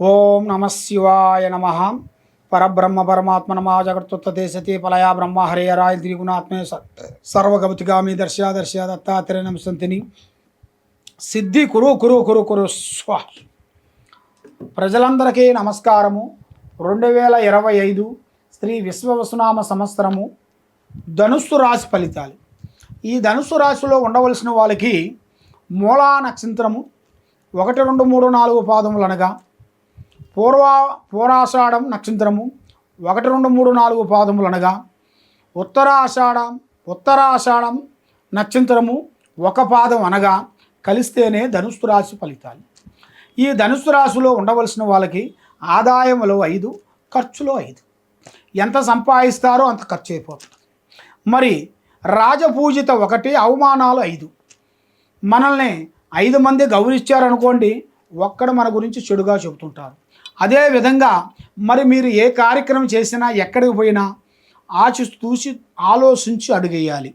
ఓం నమ శివాయ నమ. పరబ్రహ్మ పరమాత్మ నమా. జగత్తుత్తే దేశతి పలయా బ్రహ్మ హరే రాయ త్రిగుణాత్మే సర్వగమతిగామి దర్శా దర్శ దత్తాత్రేయ నమసంతిని సిద్ధి కురు కురు కురు కురు స్వ. ప్రజలందరికీ నమస్కారము. రెండు వేల ఇరవై ఐదు శ్రీ విశ్వవసునామ సంవత్సరము ధనుస్సు రాశి ఫలితాలు. ఈ ధనుస్సు రాశిలో ఉండవలసిన వాళ్ళకి మూలా నక్షత్రము ఒకటి రెండు మూడు నాలుగు పాదములు అనగా పూర్వ పూర్వాషాఢం నక్షత్రము ఒకటి రెండు మూడు నాలుగు పాదములు అనగా ఉత్తరాషాఢం ఉత్తరాషాఢం నక్షత్రము ఒక పాదం అనగా కలిస్తేనే ధనుస్సు రాశి ఫలితాలు. ఈ ధనుస్సు రాశిలో ఉండవలసిన వాళ్ళకి ఆదాయములో ఐదు ఖర్చులో ఐదు. ఎంత సంపాదిస్తారో అంత ఖర్చు అయిపోతుంది. మరి రాజపూజిత ఒకటి అవమానాలు ఐదు. మనల్ని ఐదు మంది గౌరవించారనుకోండి ఒక్కడ మన గురించి చెడుగా చెబుతుంటారు. అదే విధంగా మరి మీరు ఏ కార్యక్రమం చేసినా ఎక్కడికి పోయినా ఆచి చూసి ఆలోచించి అడుగేయాలి.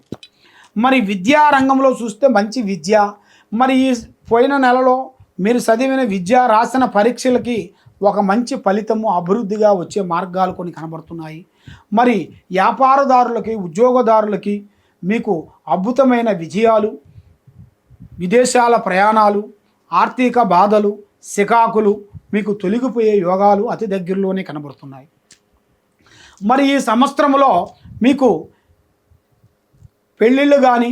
మరి విద్యా రంగంలో చూస్తే మంచి విద్య. మరి ఈ పోయిన నెలలో మీరు చదివిన విద్య రాసిన పరీక్షలకి ఒక మంచి ఫలితము అభివృద్ధిగా వచ్చే మార్గాలు కొన్ని కనబడుతున్నాయి. మరి వ్యాపారదారులకి ఉద్యోగదారులకి మీకు అద్భుతమైన విజయాలు విదేశాల ప్రయాణాలు ఆర్థిక బాధలు సికాకులు మీకు తొలగిపోయే యోగాలు అతి దగ్గరలోనే కనబడుతున్నాయి. మరి ఈ సంవత్సరంలో మీకు పెళ్ళిళ్ళు కానీ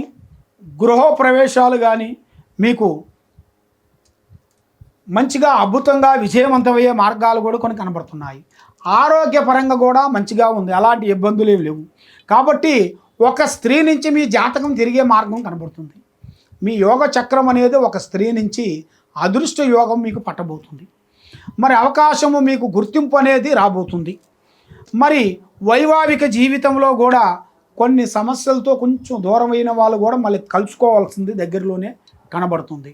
గృహప్రవేశాలు కానీ మీకు మంచిగా అద్భుతంగా విజయవంతమయ్యే మార్గాలు కూడా కొన్ని కనబడుతున్నాయి. ఆరోగ్యపరంగా కూడా మంచిగా ఉంది. అలాంటి ఇబ్బందులు ఏమి లేవు. కాబట్టి ఒక స్త్రీ నుంచి మీ జాతకం తిరిగే మార్గం కనబడుతుంది. మీ యోగ చక్రం అనేది ఒక స్త్రీ నుంచి అదృష్ట యోగం మీకు పట్టబోతుంది. మరి అవకాశము మీకు గుర్తింపు అనేది రాబోతుంది. మరి వైవాహిక జీవితంలో కూడా కొన్ని సమస్యలతో కొంచెం దూరమైన వాళ్ళు కూడా మళ్ళీ కలుసుకోవాల్సింది దగ్గరలోనే కనబడుతుంది.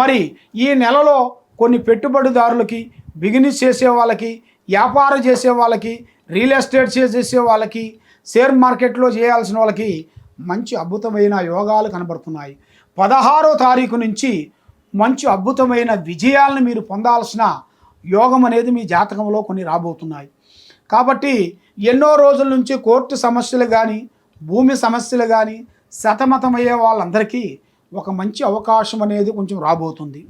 మరి ఈ నెలలో కొన్ని పెట్టుబడిదారులకి బిజినెస్ చేసే వాళ్ళకి వ్యాపారం చేసే వాళ్ళకి రియల్ ఎస్టేట్ చేసే వాళ్ళకి షేర్ మార్కెట్లో చేయాల్సిన వాళ్ళకి మంచి అద్భుతమైన యోగాలు కనబడుతున్నాయి. పదహారో తారీఖు నుంచి మంచి అద్భుతమైన విజయాలను మీరు పొందాల్సిన యోగం అనేది మీ జాతకంలో కొన్ని రాబోతున్నాయి. కాబట్టి ఎన్నో రోజుల నుంచి కోర్టు సమస్యలు కానీ భూమి సమస్యలు కానీ సతమతమయ్యే వాళ్ళందరికీ ఒక మంచి అవకాశం అనేది కొంచెం రాబోతుంది.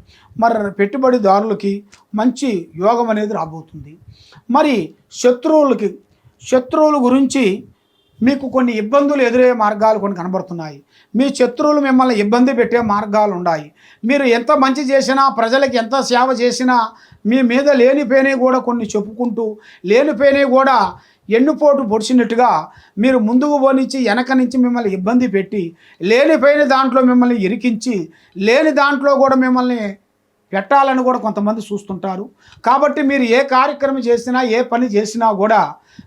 మరి పెట్టుబడిదారులకి మంచి యోగం అనేది రాబోతుంది. మరి శత్రువులకి శత్రువుల గురించి మీకు కొన్ని ఇబ్బందులు ఎదురయ్యే మార్గాలు కొన్ని కనబడుతున్నాయి. మీ శత్రువులు మిమ్మల్ని ఇబ్బంది పెట్టే మార్గాలు ఉన్నాయి మీరు ఎంత మంచి చేసినా ప్రజలకు ఎంత సేవ చేసినా మీ మీద లేనిపోయినవి కూడా కొన్ని చెప్పుకుంటూ లేనిపోయినవి కూడా ఎన్నుపోటు పొడిచినట్టుగా మీరు ముందుకు పోనించి వెనక నుంచి మిమ్మల్ని ఇబ్బంది పెట్టి లేనిపోయిన దాంట్లో మిమ్మల్ని ఇరికించి లేని దాంట్లో కూడా మిమ్మల్ని పెట్టాలని కూడా కొంతమంది చూస్తుంటారు. కాబట్టి మీరు ఏ కార్యక్రమం చేసినా ఏ పని చేసినా కూడా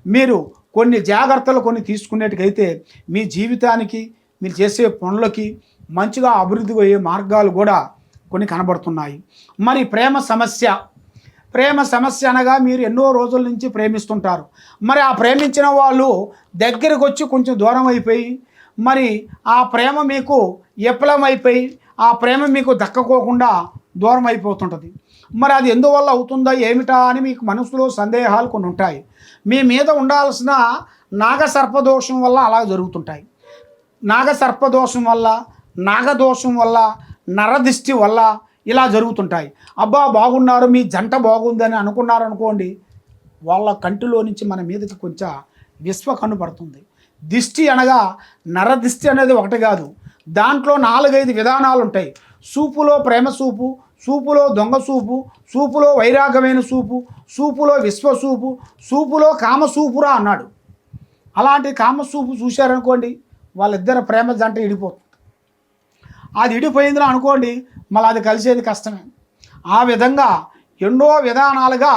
మీరు కొన్ని జాగ్రత్తలు కొన్ని తీసుకునేట్టుకైతే మీ జీవితానికి మీరు చేసే పనులకి మంచిగా అభివృద్ధి అయ్యే మార్గాలు కూడా కొన్ని కనబడుతున్నాయి. మరి ప్రేమ సమస్య ప్రేమ సమస్య అనగా మీరు ఎన్నో రోజుల నుంచి ప్రేమిస్తుంటారు. మరి ఆ ప్రేమించిన వాళ్ళు దగ్గరికి వచ్చి కొంచెం దూరం అయిపోయి మరి ఆ ప్రేమ మీకు విఫలమైపోయి ఆ ప్రేమ మీకు దక్కకోకుండా దూరం అయిపోతుంటుంది. మరి అది ఎందువల్ల అవుతుందా ఏమిటా అని మీకు మనసులో సందేహాలు కొన్ని ఉంటాయి. మీ మీద ఉండాల్సిన నాగసర్పదోషం వల్ల అలా జరుగుతుంటాయి. నాగసర్పదోషం వల్ల నాగదోషం వల్ల నరదిష్టి వల్ల ఇలా జరుగుతుంటాయి. అబ్బా బాగున్నారు మీ జంట బాగుందని అనుకున్నారు అనుకోండి వాళ్ళ కంటిలో నుంచి మన మీదకి కొంచెం విశ్వ కనుపడుతుంది దిష్టి అనగా నరదిష్టి అనేది ఒకటి కాదు. దాంట్లో నాలుగైదు విధానాలు ఉంటాయి సూపులో ప్రేమ సూపు సూపులో దొంగ సూపు సూపులో వైరాగమైన సూపు సూపులో విశ్వ సూపు సూపులో కామసూపురా అన్నాడు. అలాంటి కామసూపు చూశారనుకోండి వాళ్ళిద్దరు ప్రేమ జంట ఇడిపోతుంది. అది ఇడిపోయిందిరా అనుకోండి మళ్ళీ అది కలిసేది కష్టమే. ఆ విధంగా ఎన్నో విధానాలుగా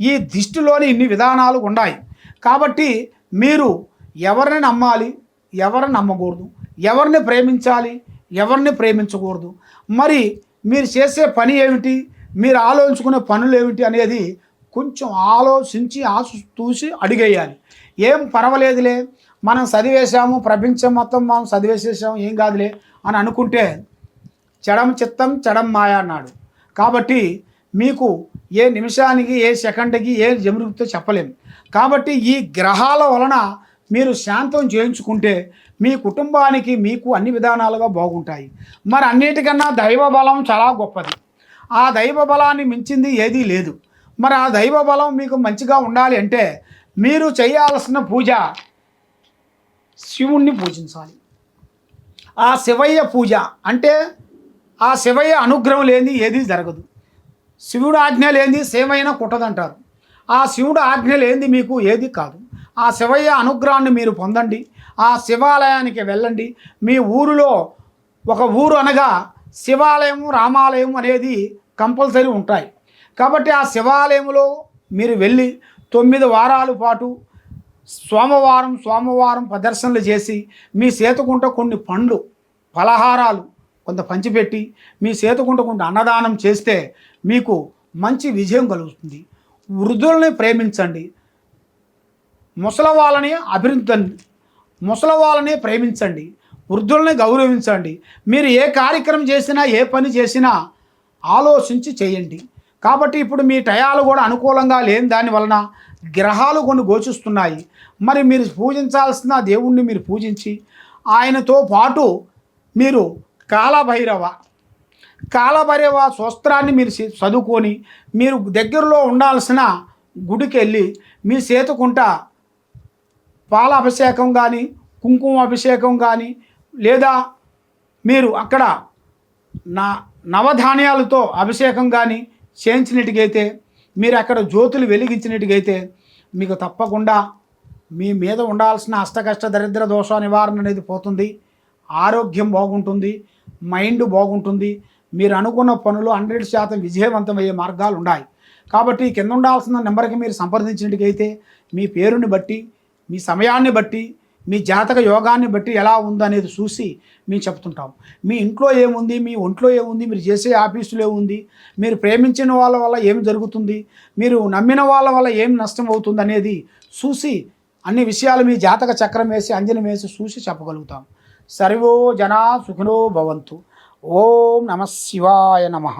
ఈ దిష్టిలోని ఇన్ని విధానాలు ఉన్నాయి. కాబట్టి మీరు ఎవరిని నమ్మాలి ఎవరిని నమ్మకూడదు ఎవరిని ప్రేమించాలి ఎవరిని ప్రేమించకూడదు. మరి మీరు చేసే పని ఏమిటి? మీరు ఆలోచించుకునే పనులు ఏమిటి అనేది కొంచెం ఆలోచించి ఆసు చూసి అడిగేయాలి. ఏం పర్వాలేదులే మనం చదివేశాము ప్రపంచం మొత్తం మనం చదివేసేసాము ఏం కాదులే అని అనుకుంటే చెడం చిత్తం చెడం మాయ అన్నాడు. కాబట్టి మీకు ఏ నిమిషానికి ఏ సెకండ్కి ఏ జరుగుతుందో చెప్పలేము కాబట్టి ఈ గ్రహాల వలన మీరు శాంతం చేయించుకుంటే మీ కుటుంబానికి మీకు అన్ని విధానాలుగా బాగుంటాయి. మరి అన్నిటికన్నా దైవ బలం చాలా గొప్పది. ఆ దైవ బలాన్ని మించింది ఏదీ లేదు. మరి ఆ దైవ బలం మీకు మంచిగా ఉండాలి అంటే మీరు చేయాల్సిన పూజ శివుణ్ణి పూజించాలి. ఆ శివయ్య పూజ అంటే ఆ శివయ్య అనుగ్రహం లేని ఏది జరగదు. శివుడు ఆజ్ఞ లేనిది సేమైన కుట్టదంటారు. ఆ శివుడు ఆజ్ఞ లేనిది మీకు ఏది కాదు. ఆ శివయ్య అనుగ్రహాన్ని మీరు పొందండి. ఆ శివాలయానికి వెళ్ళండి. మీ ఊరిలో ఒక ఊరు అనగా శివాలయం రామాలయం అనేది కంపల్సరీ ఉంటాయి. కాబట్టి ఆ శివాలయంలో మీరు వెళ్ళి తొమ్మిది వారాల పాటు సోమవారం సోమవారం ప్రదర్శనలు చేసి మీ సేతుకుంట కొన్ని పండ్లు పలహారాలు కొంత పంచిపెట్టి మీ సేతుకుంట కొంత అన్నదానం చేస్తే మీకు మంచి విజయం కలుగుతుంది. వృద్ధుల్ని ప్రేమించండి. ముసలి వాళ్ళని అభివృద్ధి ముసలి వాళ్ళని ప్రేమించండి. వృద్ధుల్ని గౌరవించండి. మీరు ఏ కార్యక్రమం చేసినా ఏ పని చేసినా ఆలోచించి చేయండి. కాబట్టి ఇప్పుడు మీ టయాలు కూడా అనుకూలంగా లేని దాని వలన గ్రహాలు కొన్ని గోచిస్తున్నాయి. మరి మీరు పూజించాల్సిన దేవుణ్ణి మీరు పూజించి ఆయనతో పాటు మీరు కాలభైరవ కాలభైరవ స్వస్త్రాన్ని మీరు చదువుకొని మీరు దగ్గరలో ఉండాల్సిన గుడికి వెళ్ళి మీ సేతుకుంట పాల అభిషేకం కానీ కుంకుమ అభిషేకం కానీ లేదా మీరు అక్కడ నా నవధాన్యాలతో అభిషేకం కానీ చేయించినట్టుగైతే మీరు అక్కడ జ్యోతులు వెలిగించినట్టుగైతే మీకు తప్పకుండా మీ మీద ఉండాల్సిన అష్టకష్ట దరిద్ర దోష నివారణ అనేది పోతుంది. ఆరోగ్యం బాగుంటుంది. మైండ్ బాగుంటుంది. మీరు అనుకున్న పనులు హండ్రెడ్ శాతం విజయవంతమయ్యే మార్గాలు ఉన్నాయి కాబట్టి కింద ఉండాల్సిన నెంబర్కి మీరు సంప్రదించినట్టుగైతే మీ పేరుని బట్టి మీ సమయాన్ని బట్టి మీ జాతక యోగాన్ని బట్టి ఎలా ఉందనేది చూసి మేము చెప్తుంటాం. మీ ఇంట్లో ఏముంది మీ ఒంట్లో ఏముంది మీరు చేసే ఆఫీసులో ఏముంది మీరు ప్రేమించిన వాళ్ళ వల్ల ఏం జరుగుతుంది మీరు నమ్మిన వాళ్ళ వల్ల ఏం నష్టం అవుతుంది అనేది చూసి అన్ని విషయాలు మీ జాతక చక్రం వేసి అంజనం వేసి చూసి చెప్పగలుగుతాం. సర్వో జనా సుఖినో భవంతు. ఓం నమ శివాయ నమః.